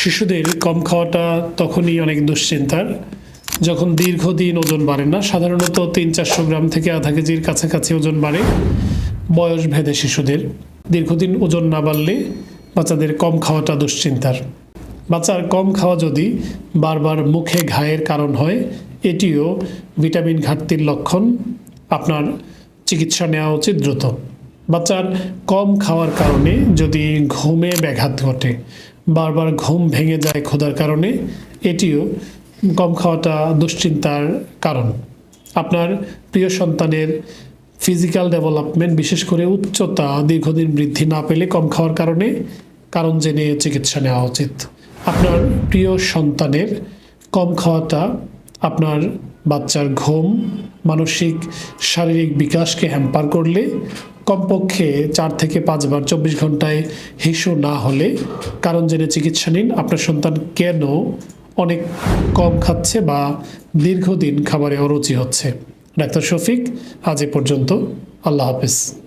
শিশুদের কম খাওয়াটা তখনই অনেক দুশ্চিন্তার। যখন দীর্ঘদিন ওজন বাড়ে না, সাধারণত তিন চারশো গ্রাম থেকে আধা কেজির কাছাকাছি ওজন বাড়ে বয়স ভেদে শিশুদের। দীর্ঘদিন ওজন না বাড়লে বাচ্চাদের কম খাওয়াটা দুশ্চিন্তার। বাচ্চার কম খাওয়া যদি বারবার মুখে ঘায়ের কারণ হয়, এটিও ভিটামিন ঘাটতির লক্ষণ। আপনার চিকিৎসা নেওয়া উচিত দ্রুত। বাচ্চার কম খাওয়ার কারণে যদি ঘুমে ব্যাঘাত ঘটে বারবার ঘুম ভেঙে যায় ক্ষুধার কারণে, এটিও কম খাওয়াটা দুশ্চিন্তার কারণ। আপনার প্রিয় সন্তানের ফিজিক্যাল ডেভেলপমেন্ট, বিশেষ করে উচ্চতা দীর্ঘদিন বৃদ্ধি না পেলে কম খাওয়ার কারণে কারণ জেনে চিকিৎসা নেওয়া উচিত। আপনার প্রিয় সন্তানের কম খাওয়াটা আপনার বাচ্চার ঘুম, মানসিক, শারীরিক বিকাশকে হ্যাম্পার করলে কমপক্ষে চার থেকে পাঁচবার চব্বিশ ঘন্টায় হিসু না হলে কারণ জেনে চিকিৎসা নিন, আপনার সন্তান কেন অনেক কম খাচ্ছে বা দীর্ঘদিন খাবারে অরুচি হচ্ছে? ডাক্তার শফিক, আজ এ পর্যন্ত। আল্লাহ হাফেজ।